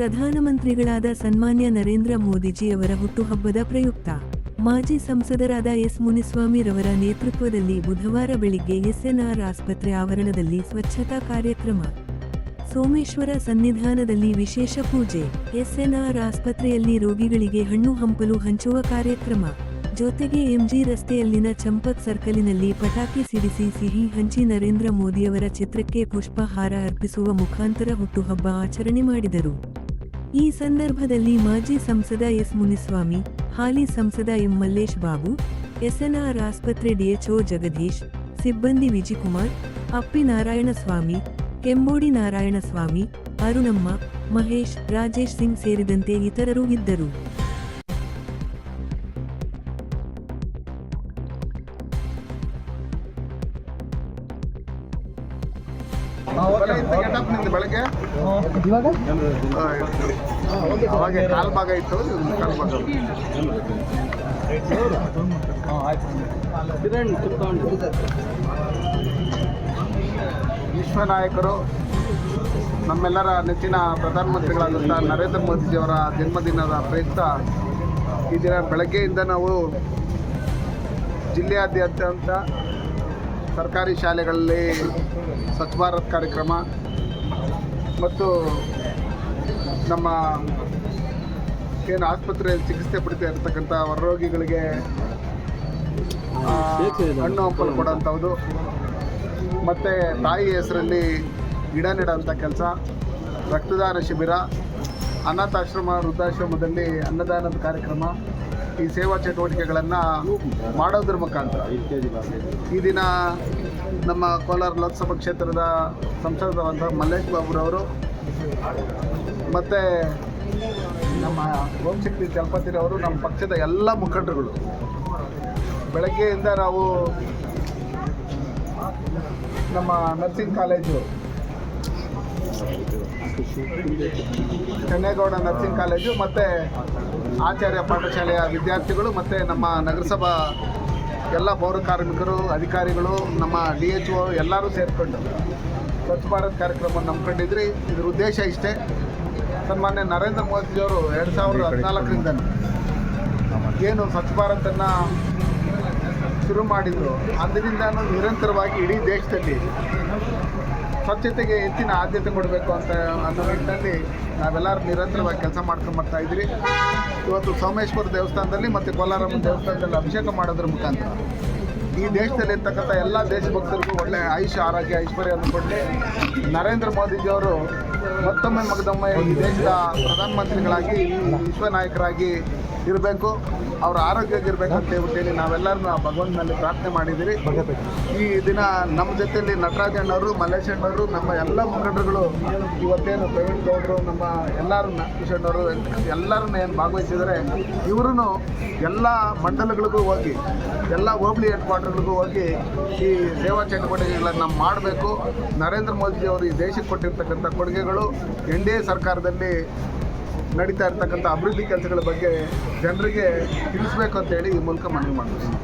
ಪ್ರಧಾನಮಂತ್ರಿಗಳಾದ ಸನ್ಮಾನ್ಯ ನರೇಂದ್ರ ಮೋದಿಜಿ ಅವರ ಹುಟ್ಟುಹಬ್ಬದ ಪ್ರಯುಕ್ತ. ಮಾಜಿ ಸಂಸದರಾದ ಎಸ್ ಮುನಿಸ್ವಾಮಿರವರ ನೇತೃತ್ವದಲ್ಲಿ ಬುಧವಾರ ಬೆಳಿಗ್ಗೆ ಎಸ್ಎನ್ಆರ್ ಆಸ್ಪತ್ರೆ ಆವರಣದಲ್ಲಿ ಸ್ವಚ್ಛತಾ ಕಾರ್ಯಕ್ರಮ. ಸೋಮೇಶ್ವರ ಸನ್ನಿಧಾನದಲ್ಲಿ ವಿಶೇಷ ಪೂಜೆ. ಎಸ್ಎನ್ಆರ್ ಆಸ್ಪತ್ರೆಯಲ್ಲಿ ರೋಗಿಗಳಿಗೆ ಹಣ್ಣು ಹಂಪಲು ಹಂಚುವ ಕಾರ್ಯಕ್ರಮ. ಜೊತೆಗೆ ಎಂಜಿ ರಸ್ತೆಯಲ್ಲಿನ ಚಂಪತ್ ಸರ್ಕಲಿನಲ್ಲಿ ಪಟಾಕಿ ಸಿಡಿಸಿ ಸಿಹಿ ಹಂಚಿ ನರೇಂದ್ರ ಮೋದಿಯವರ ಚಿತ್ರಕ್ಕೆ ಪುಷ್ಪಹಾರ ಅರ್ಪಿಸುವ ಮುಖಾಂತರ ಹುಟ್ಟುಹಬ್ಬ ಆಚರಣೆ ಮಾಡಿದರು. ಈ ಸಂದರ್ಭದಲ್ಲಿ ಮಾಜಿ ಸಂಸದ ಎಸ್ ಮುನಿಸ್ವಾಮಿ, ಹಾಲಿ ಸಂಸದ ಎಂ ಮಲ್ಲೇಶ್ ಬಾಬು, ಎಸ್ಎನ್ಆರ್ ಆಸ್ಪತ್ರೆ ಡಿಎಚ್ಒ ಜಗದೀಶ್, ಸಿಬ್ಬಂದಿ ವಿಜಿಕುಮಾರ್, ಅಪ್ಪಿ ನಾರಾಯಣಸ್ವಾಮಿ, ಕೆಂಬೋಡಿ ನಾರಾಯಣಸ್ವಾಮಿ, ಅರುಣಮ್ಮ, ಮಹೇಶ್, ರಾಜೇಶ್ ಸಿಂಗ್ ಸೇರಿದಂತೆ ಇತರರು ಇದ್ದರು. ಬೆಳಗ್ಗೆ? ಅವಾಗ ಕಾಲ್ ಭಾಗ ಇತ್ತು ಇವ್ನು ಕಾಲ್ ಭಾಗ ವಿಶ್ವ ನಾಯಕರು ನಮ್ಮೆಲ್ಲರ ನೆಚ್ಚಿನ ಪ್ರಧಾನಮಂತ್ರಿಗಳಾದಂಥ ನರೇಂದ್ರ ಮೋದಿಜಿಯವರ ಜನ್ಮದಿನದ ಪ್ರಯುಕ್ತ ಈ ದಿನ ಬೆಳಗ್ಗೆಯಿಂದ ನಾವು ಜಿಲ್ಲೆಯಾದ್ಯಂತ ಸರ್ಕಾರಿ ಶಾಲೆಗಳಲ್ಲಿ ಸ್ವಚ್ಛ ಭಾರತ್ ಕಾರ್ಯಕ್ರಮ ಮತ್ತು ನಮ್ಮ ಏನು ಆಸ್ಪತ್ರೆಯಲ್ಲಿ ಚಿಕಿತ್ಸೆ ಪಡಿತಾ ಇರತಕ್ಕಂಥ ಹೊರರೋಗಿಗಳಿಗೆ ರೋಗಿಗಳಿಗೆ ಹಣ್ಣು ಹಂಪಲು ಕೊಡೋಂಥದ್ದು ಮತ್ತು ತಾಯಿ ಹೆಸರಲ್ಲಿ ಗಿಡ ನೆಡೋಂಥ ಕೆಲಸ, ರಕ್ತದಾನ ಶಿಬಿರ ಅನಾಥಾಶ್ರಮ, ವೃದ್ಧಾಶ್ರಮದಲ್ಲಿ ಅನ್ನದಾನದ ಕಾರ್ಯಕ್ರಮ, ಈ ಸೇವಾ ಚಟುವಟಿಕೆಗಳನ್ನು ಮಾಡೋದ್ರ ಮುಖಾಂತರ. ಈ ದಿನ ನಮ್ಮ ಕೋಲಾರ ಲೋಕಸಭಾ ಕ್ಷೇತ್ರದ ಸಂಸದರಾದ ಮಲ್ಲೇಶ್ ಬಾಬುರವರು ಮತ್ತು ನಮ್ಮ ಓಂಶಕ್ತಿ ಚಲಪತಿರವರು ನಮ್ಮ ಪಕ್ಷದ ಎಲ್ಲ ಮುಖಂಡರುಗಳು. ಬೆಳಗ್ಗೆಯಿಂದ ನಾವು ನಮ್ಮ nursing college Chennegowda nursing college, ಮತ್ತು ಆಚಾರ್ಯ ಪಾಠಶಾಲೆಯ ವಿದ್ಯಾರ್ಥಿಗಳು, ಮತ್ತು ನಮ್ಮ ನಗರಸಭಾ ಎಲ್ಲ ಪೌರ ಕಾರ್ಮಿಕರು, ಅಧಿಕಾರಿಗಳು, ನಮ್ಮ ಡಿ ಎಚ್ ಒ ಎಲ್ಲರೂ ಸೇರಿಕೊಂಡು ಸ್ವಚ್ಛ ಭಾರತ್ ಕಾರ್ಯಕ್ರಮವನ್ನು ನಂಬ್ಕೊಂಡಿದ್ರಿ ಇದ್ರ ಉದ್ದೇಶ ಇಷ್ಟೇ. ಸನ್ಮಾನ್ಯ ನರೇಂದ್ರ ಮೋದಿಜಿಯವರು ಎರಡು ಸಾವಿರದ ಹದಿನಾಲ್ಕರಿಂದ ಏನು ಸ್ವಚ್ಛ ಭಾರತನ್ನು ಶುರು ಮಾಡಿದರು ಅಂದಿನಿಂದ ನಿರಂತರವಾಗಿ ಇಡೀ ದೇಶದಲ್ಲಿ ಸ್ವಚ್ಛತೆಗೆ ಹೆಚ್ಚಿನ ಆದ್ಯತೆ ಕೊಡಬೇಕು ಅಂತ ಅನ್ನೋ ನಿಟ್ಟಿನಲ್ಲಿ ನಾವೆಲ್ಲರೂ ನಿರಂತರವಾಗಿ ಕೆಲಸ ಮಾಡ್ಕೊಂಡು ಬರ್ತಾ ಇದ್ದೀವಿ ಇವತ್ತು ಸೋಮೇಶ್ವರ ದೇವಸ್ಥಾನದಲ್ಲಿ ಮತ್ತು ಕೋಲಾರಮ್ಮ ದೇವಸ್ಥಾನದಲ್ಲಿ ಅಭಿಷೇಕ ಮಾಡೋದ್ರ ಮುಖಾಂತರ. ಈ ದೇಶದಲ್ಲಿ ಇರ್ತಕ್ಕಂಥ ಎಲ್ಲ ದೇಶಭಕ್ತರಿಗೂ ಒಳ್ಳೆಯ ಆಯುಷ ಆರೋಗ್ಯ ಐಶ್ವರ್ಯವನ್ನು ಕೊಟ್ಟು ನರೇಂದ್ರ ಮೋದಿಜಿಯವರು ಮತ್ತೊಮ್ಮೆ ಮಗದೊಮ್ಮೆ ಈ ದೇಶದ ಪ್ರಧಾನಮಂತ್ರಿಗಳಾಗಿ, ವಿಶ್ವ ನಾಯಕರಾಗಿ ಇರಬೇಕು, ಅವರ ಅಂತ ಹೇಳ್ಬಿಟ್ಟು ನಾವೆಲ್ಲರೂ ಭಗವಂತನಲ್ಲಿ ಪ್ರಾರ್ಥನೆ ಮಾಡಿದ್ದೀರಿ. ಈ ದಿನ ನಮ್ಮ ಜೊತೆಯಲ್ಲಿ ನಟರಾಜ್ ಅಣ್ಣವರು, ಮಲ್ಲೇಶ್ ಅಣ್ಣವರು, ನಮ್ಮ ಎಲ್ಲ ಮುಖಂಡರುಗಳು, ಇವತ್ತೇನು ಪ್ರವೀಣ್ ಗೌಡರು, ನಮ್ಮ ಎಲ್ಲರೂ ನಟಕೃಷ್ಣವರು ಎಲ್ಲರನ್ನ ಏನು ಭಾಗವಹಿಸಿದರೆ ಇವರು ಎಲ್ಲ ಮಂಡಲಗಳಿಗೂ ಹೋಗಿ, ಎಲ್ಲ ಹೋಬಳಿ ಹೆಡ್ ಕ್ವಾರ್ಟರ್ಗಳಿಗೂ ಹೋಗಿ ಈ ಸೇವಾ ಚಟುವಟಿಕೆಗಳನ್ನು ಮಾಡಬೇಕು. ನರೇಂದ್ರ ಮೋದಿಜಿ ಅವರು ಈ ದೇಶಕ್ಕೆ ಕೊಟ್ಟಿರ್ತಕ್ಕಂಥ ಕೊಡುಗೆಗಳು ಎನ್ ಡಿ ಸರ್ಕಾರದಲ್ಲಿ ನಡೀತಾ ಇರ್ತಕ್ಕಂಥ ಅಭಿವೃದ್ಧಿ ಕೆಲಸಗಳ ಬಗ್ಗೆ ಜನರಿಗೆ ತಿಳಿಸ್ಬೇಕು ಅಂತೇಳಿ ಈ ಮೂಲಕ ಮನವಿ ಮಾಡ್ತೀನಿ.